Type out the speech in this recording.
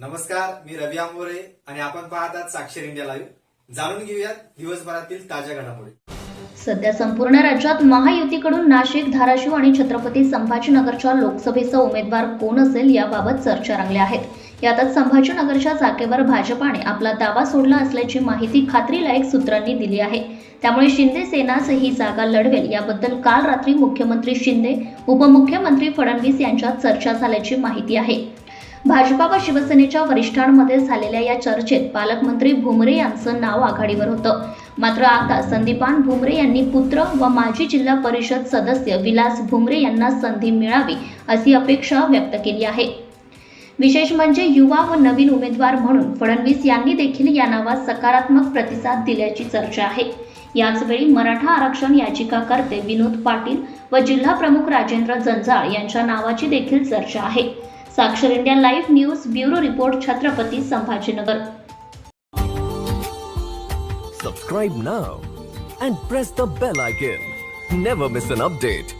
नमस्कार मी रवी आंबोरे आणि आपण पाहतात साक्षर इंडिया लाईव्ह. जाणून घेऊयात दिवसभरातील ताज्या घडामोडी. सध्या संपूर्ण राज्यात महायुतीकडून नाशिक धाराशिव आणि छत्रपती संभाजीनगरच्या लोकसभेचा उमेदवार कोण असेल याबाबत चर्चा रंगल्या आहेत. यातच संभाजीनगरच्या जागेवर भाजपाने आपला दावा सोडला असल्याची माहिती खात्रीलायक सूत्रांनी दिली आहे. त्यामुळे शिंदे सेनाच ही जागा लढवेल याबद्दल काल रात्री मुख्यमंत्री शिंदे उपमुख्यमंत्री फडणवीस यांच्यात चर्चा झाल्याची माहिती आहे. भाजपा व शिवसेनेच्या वरिष्ठांमध्ये झालेल्या या चर्चेत पालकमंत्री भुमरे यांचं नाव आघाडीवर होतं. मात्र आता संदीपान भुमरे यांनी पुत्र व माजी जिल्हा परिषद सदस्य विलास भुमरे यांना संधी मिळावी अशी अपेक्षा व्यक्त केली आहे. विशेष म्हणजे युवा व नवीन उमेदवार म्हणून फडणवीस यांनी देखील या नावास सकारात्मक प्रतिसाद दिल्याची चर्चा आहे. याचवेळी मराठा आरक्षण याचिकाकर्ते विनोद पाटील व जिल्हा प्रमुख राजेंद्र जंजाळ यांच्या नावाची देखील चर्चा आहे. Sakshar India live news bureau report Chhatrapati Sambhajinagar Subscribe now and press the bell icon. Never miss an update.